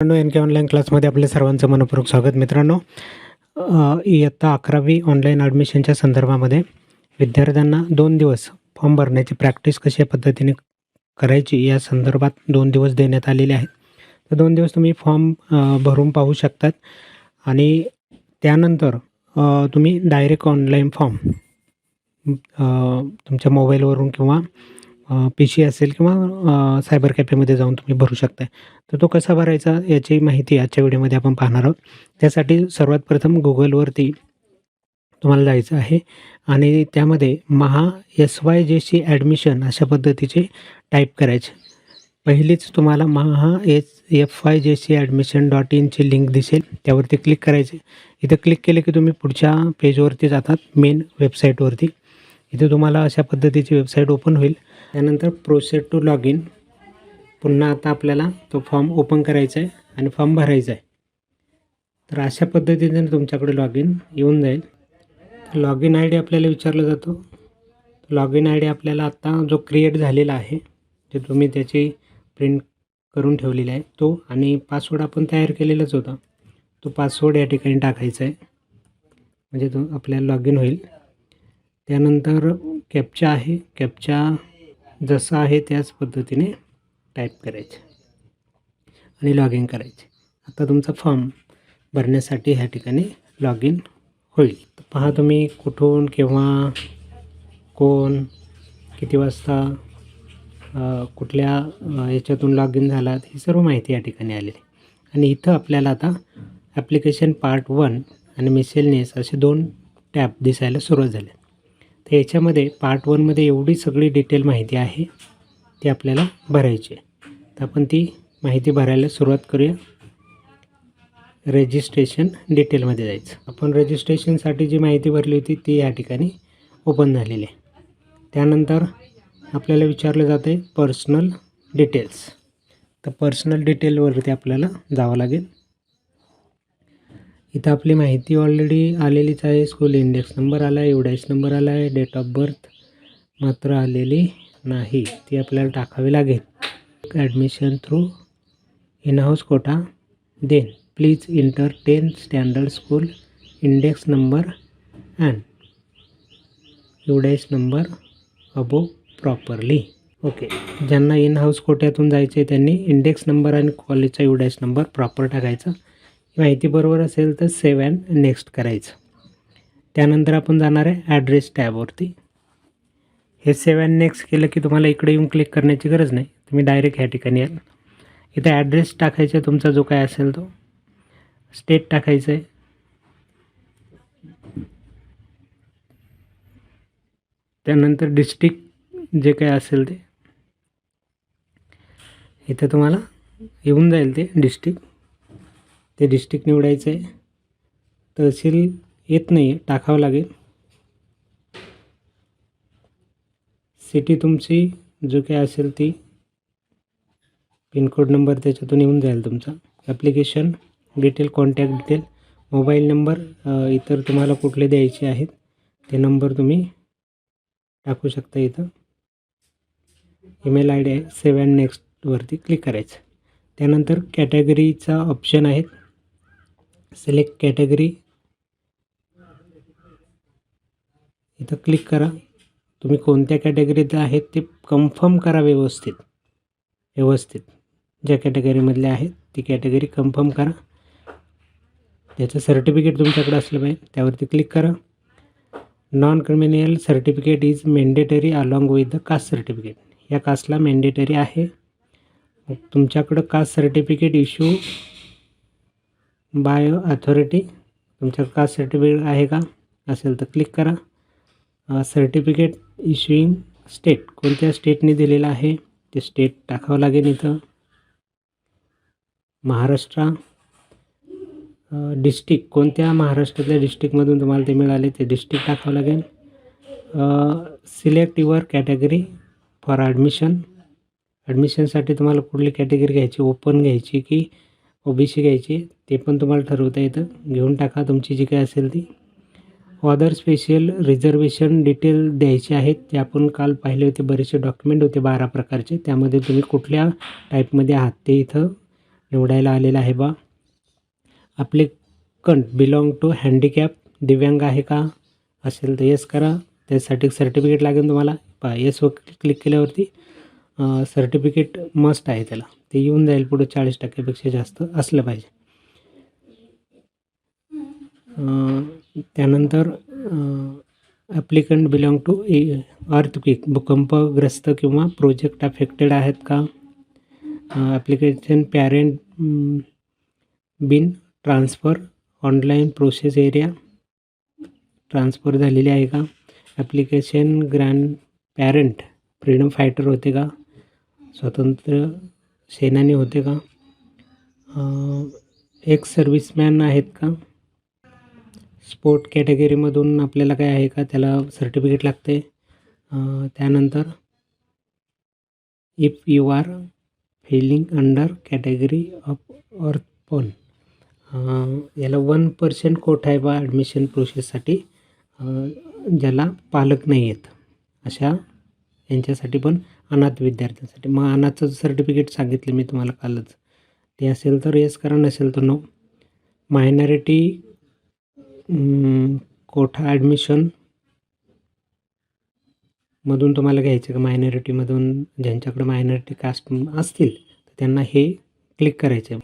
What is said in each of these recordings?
मित्रांनो एन के ऑनलाईन क्लासमध्ये आपल्या सर्वांचं मनपूर्वक स्वागत मित्रांनो. इयत्ता अकरावी ऑनलाईन ॲडमिशनच्या संदर्भामध्ये विद्यार्थ्यांना दोन दिवस फॉर्म भरण्याची प्रॅक्टिस कशा पद्धतीने करायची या संदर्भात दोन दिवस देण्यात आलेले आहेत. तर दोन दिवस तुम्ही फॉर्म भरून पाहू शकतात. आणि त्यानंतर तुम्ही डायरेक्ट ऑनलाईन फॉर्म तुमच्या मोबाईलवरून किंवा पी शी असेल किंवा सायबर कॅफेमध्ये जाऊन तुम्ही भरू शकता तर तो कसा भरायचा याची माहिती आजच्या व्हिडिओमध्ये आपण पाहणार आहोत. त्यासाठी सर्वात प्रथम गुगलवरती तुम्हाला जायचं आहे आणि त्यामध्ये Maha S Y J C admission अशा पद्धतीचे टाईप करायचे. पहिलीच तुम्हाला Maha S F Y J C admission dot इनची link दिसेल. त्यावरती क्लिक करायचे. इथं क्लिक केलं की तुम्ही पुढच्या पेजवरती जातात मेन वेबसाईटवरती. इथे तुम्हाला अशा पद्धतीची वेबसाईट ओपन होईल. त्यानंतर प्रोसेड टू लॉग इन पुन्हा आता आपल्याला तो फॉर्म ओपन करायचा आहे आणि फॉर्म भरायचा आहे. तर अशा पद्धतीने तुमच्याकडे लॉग इन येऊन जाईल. लॉग इन आय डी आपल्याला विचारला जातो. लॉग इन आय डी आपल्याला आत्ता जो क्रिएट झालेला आहे जे तुम्ही त्याची प्रिंट करून ठेवलेला आहे तो आणि पासवर्ड आपण तयार केलेलाच होता. तो पासवर्ड या ठिकाणी टाकायचा आहे. म्हणजे तो आपल्याला लॉग इन होईल. त्यानंतर कॅपचा आहे. कॅपचा जसं आहे त्याच पद्धतीने टाईप करायचे आणि लॉग इन करायचे. आता तुमचा फॉर्म भरण्यासाठी ह्या ठिकाणी लॉग इन होईल पहा तुम्ही कुठून केव्हा कोण किती वाजता कुठल्या याच्यातून लॉग इन झालात ही सर्व माहिती या ठिकाणी आलेली. आहे. आणि इथं आपल्याला आता ॲप्लिकेशन पार्ट वन आणि मिसेलनेस असे दोन टॅब दिसायला सुरुवात झाले. तर याच्यामध्ये पार्ट वनमध्ये एवढी सगळी डिटेल माहिती आहे ती आपल्याला भरायची आहे. तर आपण ती माहिती भरायला सुरुवात करूया. रजिस्ट्रेशन डिटेलमध्ये जायचं. आपण रजिस्ट्रेशनसाठी जी माहिती भरली होती ती या ठिकाणी ओपन झालेली आहे. त्यानंतर आपल्याला विचारलं जातं आहे पर्सनल डिटेल्स तर पर्सनल डिटेलवरती आपल्याला जावं लागेल. इथं आपली माहिती ऑलरेडी आलेलीच आहे. स्कूल इंडेक्स नंबर आला आहे एवढाच नंबर आला आहे डेट ऑफ बर्थ मात्र आलेली नाही. ती आपल्याला टाकावी लागेल. Admission through in house quota then please enter ten standard school index number and एवढाच नंबर अबो प्रॉपरली ओके ज्यांना इन हाऊस कोट्यातून जायचे त्यांनी इंडेक्स नंबर आणि कॉलेजचा एवढाच नंबर प्रॉपर टाकायचा. माहिती बरोबर असेल तर सेव्ह अँड नेक्स्ट करायचं. त्यानंतर आपण जाणार आहे ॲड्रेस टॅबवरती हे सेव्ह अँड नेक्स्ट केलं की तुम्हाला इकडे येऊन क्लिक करण्याची गरज नाही. तुम्ही डायरेक्ट ह्या ठिकाणी याल. इथं ॲड्रेस टाकायचा आहे तुमचा जो काय असेल तो. स्टेट टाकायचं आहे. त्यानंतर डिस्ट्रिक्ट जे काय असेल ते. इथं तुम्हाला येऊन जाईल ते डिस्ट्रिक्ट ते डिस्ट्रिक्ट निवडायचं आहे तहसील येत नाही आहे टाकावं लागेल. सिटी तुमची जो काय असेल ती पिनकोड नंबर त्याच्यातून येऊन जाईल तुमचा. Application detail contact detail mobile number इतर तुम्हाला कुठले द्यायचे आहेत ते नंबर तुम्ही टाकू शकता इथं. ईमेल आय डी आहे सेव्ह अँड नेक्स्टवरती क्लिक करायचं. त्यानंतर कॅटेगरीचा ऑप्शन आहेत. सिलेक्ट कॅटेगरी इथं क्लिक करा. तुम्ही कोणत्या कॅटेगरीत आहेत ते कन्फर्म करा व्यवस्थित. व्यवस्थित. ज्या कॅटेगरीमधल्या आहेत ती कॅटेगरी कन्फर्म करा. त्याचं सर्टिफिकेट तुमच्याकडे असलं पाहिजे त्यावरती क्लिक करा. Non criminal certificate is mandatory along with the caste certificate या कास्टला मेंडेटरी आहे. तुमच्याकडं caste certificate issue by authority तुमच्या कास्ट सर्टिफिकेट आहे का? असेल तर क्लिक करा. सर्टिफिकेट इश्युईंग स्टेट कोणत्या स्टेटने दिलेलं आहे? ते स्टेट टाकावं लागेल इथं. महाराष्ट्र डिस्ट्रिक्ट कोणत्या महाराष्ट्रातल्या डिस्ट्रिक्टमधून तुम्हाला ते मिळाले ते डिस्ट्रिक्ट टाकावं लागेल. Select your category for admission ॲडमिशनसाठी तुम्हाला कुठली कॅटेगरी घ्यायची? ओपन घ्यायची की ओ बी सी घ्यायची ते पण तुम्हाला ठरवता येतं. घेऊन टाका तुमची जी काय असेल ती. अदर स्पेशल रिझर्वेशन डिटेल द्यायचे आहेत. ते आपण काल पाहिले होते. बरेचसे डॉक्युमेंट होते बारा प्रकारचे. त्यामध्ये तुम्ही कुठल्या टाईपमध्ये आहात ते इथं निवडायला आलेलं आहे बा. आपले कंट बिलॉंग टू हँडिकॅप दिव्यांग आहे का? असेल तर येस करा. त्यासाठी सर्टिफिकेट लागेल तुम्हाला. पहा येस व क्लिक केल्यावरती. सर्टिफिकेट मस्ट आहे त्याला. ते येऊन जाईल पुढे चाळीस टक्क्यापेक्षा जास्त असलं पाहिजे. त्यानंतर ॲप्लिकंट बिलॉंग टू अर्थक्विक भूकंपग्रस्त किंवा प्रोजेक्ट अफेक्टेड आहेत का? Application parent been transfer online process area transfer झालेली आहे का? Application grand parent freedom fighter होते का? स्वतंत्र सेनानी होते का? एक सर्व्हिसमॅन आहेत का? स्पोर्ट कॅटेगरीमधून आपल्याला काय आहे का? त्याला सर्टिफिकेट लागते. त्यानंतर if you are falling under category of earth पण याला वन पर्सेंट कोट आहे बा ॲडमिशन प्रोसेससाठी ज्याला पालक नाही आहेत अशा यांच्यासाठी पण अनाथ विद्यार्थ्यांसाठी. मग अनाथचं सर्टिफिकेट सांगितलं मी तुम्हाला कालच. ते असेल तर येस करा नसेल तर नो मायनॉरिटी कोठा ॲडमिशन मधून तुम्हाला घ्यायचं का? मायनॉरिटीमधून ज्यांच्याकडे मायनॉरिटी कास्ट असतील तर त्यांना हे क्लिक करायचं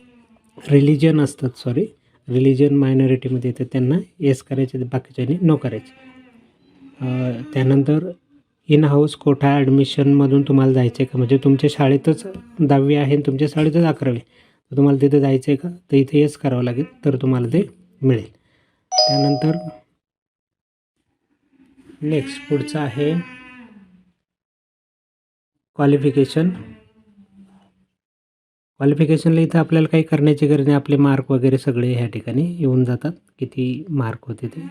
रिलिजन असतात सॉरी रिलिजन मायनॉरिटीमध्ये येतं त्यांना येस करायचे बाकीच्यांनी नो करायचे. त्यानंतर इन हाऊस कोठा ॲडमिशनमधून तुम्हाला जायचं आहे का? म्हणजे तुमच्या शाळेतच दहावी आहे आणि तुमच्या शाळेतच अकरावी तर तुम्हाला तिथं जायचं आहे का? तर इथे येस करावं लागेल तर तुम्हाला ते मिळेल. त्यानंतर नेक्स्ट पुढचं आहे क्वालिफिकेशन क्वालिफिकेशनला इथं आपल्याला काही करण्याची गरज नाही. आपले मार्क वगैरे सगळे ह्या ठिकाणी येऊन जातात. किती मार्क होते ते.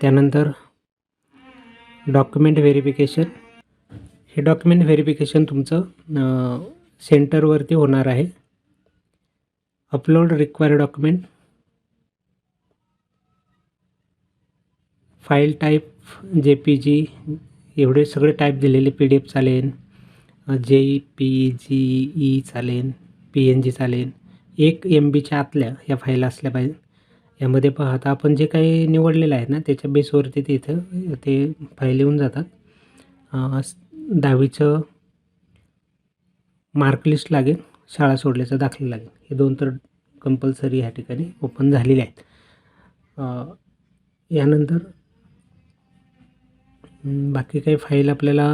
त्यानंतर डॉक्युमेंट व्हेरिफिकेशन. हे डॉक्युमेंट व्हेरिफिकेशन तुमचं सेंटरवरती होणार आहे. Upload require document. File type J P G एवढे सगळे टाईप दिलेले पी डी एफ चालेल. जे पी जी ई चालेल पी एन जी चालेल. एक एम बीच्या आतल्या या फाईल असल्या पाहिजे. यामध्ये पाहता आपण जे काही निवडलेलं आहे ना त्याच्या बेसवरती ते इथं ते फाईल येऊन जातात. दहावीचं मार्कलिस्ट लागेल शाळा सोडल्याचा दाखला लागेल. हे दोन तर कंपल्सरी ह्या ठिकाणी ओपन झालेले आहेत. यानंतर बाकी काही फाईल आपल्याला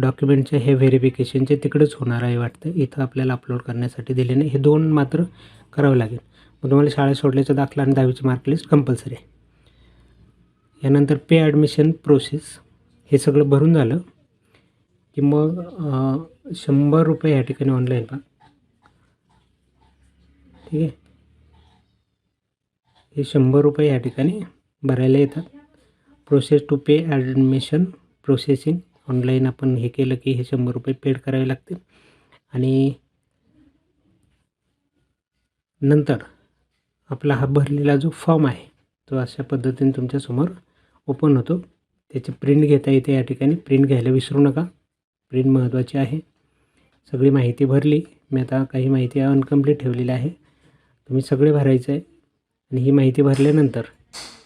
डॉक्युमेंटचे हे व्हेरिफिकेशनचे तिकडेच होणार आहे वाटतं. इथं आपल्याला अपलोड करण्यासाठी दिले नाही. हे दोन मात्र करावं लागेल. मग तुम्हाला शाळा सोडल्याचा दाखला आणि दहावीची मार्कलिस्ट कंपल्सरी आहे. यानंतर पे ॲडमिशन प्रोसेस हे सगळं भरून झालं की मग शंभर रुपये या ठिकाणी ऑनलाईन पा ठीक आहे? हे शंभर रुपये या ठिकाणी भरायला येतात. Process to pay admission processing online आपण हे केलं की हे शंभर रुपये पेड करावे लागतील. आणि नंतर आपला हा भरलेला जो फॉर्म आहे तो अशा पद्धतीने तुमच्यासमोर ओपन होतो. त्याची प्रिंट घेता येते या ठिकाणी. प्रिंट घ्यायला विसरू नका. प्रिंट महत्त्वाची आहे. सगळी माहिती भरली. मी आता काही माहिती अनकम्प्लीट ठेवलेली आहे. तुम्ही सगळे भरायचं आहे आणि ही माहिती भरल्यानंतर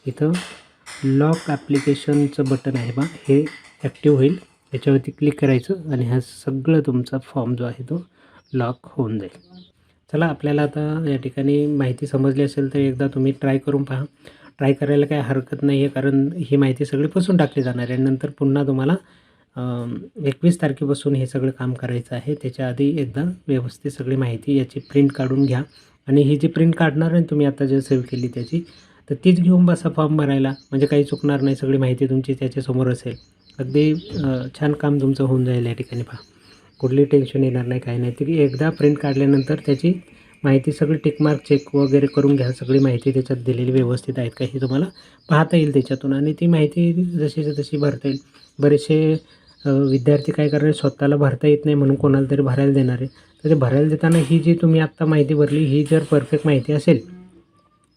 इथं लॉक ॲप्लिकेशनचं बटन आहे बा. हे ॲक्टिव्ह होईल. याच्यावरती क्लिक करायचं आणि हा सगळं तुमचा फॉर्म जो आहे तो लॉक होऊन जाईल. चला आपल्याला आता या ठिकाणी माहिती समजली असेल तर एकदा तुम्ही ट्राय करून पहा. ट्राय करायला काही हरकत नाही आहे कारण ही माहिती सगळी पुसून टाकली जाणार आहे. नंतर पुन्हा तुम्हाला एकवीस तारखेपासून हे सगळं काम करायचं आहे. त्याच्या आधी एकदा व्यवस्थित सगळी माहिती याची प्रिंट काढून घ्या. आणि ही जी प्रिंट काढणार आहे तुम्ही आता जे सेव्ह केली त्याची तर तीच घेऊन बसा फॉर्म भरायला. म्हणजे काही चुकणार नाही सगळी माहिती तुमची त्याच्यासमोर असेल. अगदी छान काम तुमचं होऊन जाईल या ठिकाणी पहा. कुठली टेन्शन येणार नाही काही नाही. तरी एकदा प्रिंट काढल्यानंतर त्याची माहिती सगळी टिकमार्क चेक वगैरे करून घ्या. सगळी माहिती त्याच्यात दिलेली व्यवस्थित आहेत का हे तुम्हाला पाहता येईल त्याच्यातून. आणि ती माहिती जशीच्या तशी भरता येईल. बरेचसे विद्यार्थी काय करणार स्वतःला भरता येत नाही म्हणून कोणाला तरी भरायला देणार आहे तर ते भरायला देताना ही जी तुम्ही आत्ता माहिती भरली ही जर परफेक्ट माहिती असेल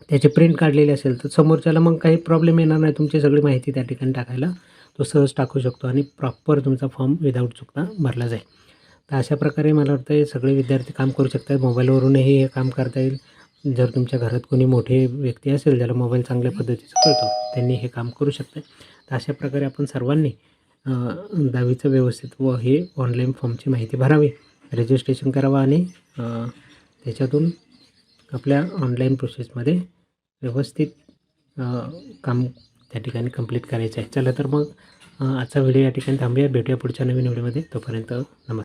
त्याची प्रिंट काढलेली असेल तर समोरच्याला मग काही प्रॉब्लेम येणार नाही तुमची सगळी माहिती त्या ठिकाणी टाकायला. तो सहज टाकू शकतो आणि प्रॉपर तुमचा फॉर्म विदाऊट चुकता भरला जाईल. तर अशा प्रकारे मला वाटतं हे सगळे विद्यार्थी काम करू शकतात. मोबाईलवरूनही हे काम करता येईल. जर तुमच्या घरात कोणी मोठे व्यक्ती असेल ज्याला मोबाईल चांगल्या पद्धतीचा कळतो त्यांनी हे काम करू शकतात. तर अशा प्रकारे आपण सर्वांनी दहावीचं व्यवस्थित व हे ऑनलाईन फॉर्मची माहिती भरावी. रजिस्ट्रेशन करावं आणि त्याच्यातून आपल्या ऑनलाईन प्रोसेसमध्ये व्यवस्थित काम त्या ठिकाणी कंप्लीट करायचं आहे. चला तर मग आजचा व्हिडिओ या ठिकाणी थांबूया. भेटूया पुढच्या नवीन व्हिडिओमध्ये तोपर्यंत नमस्कार.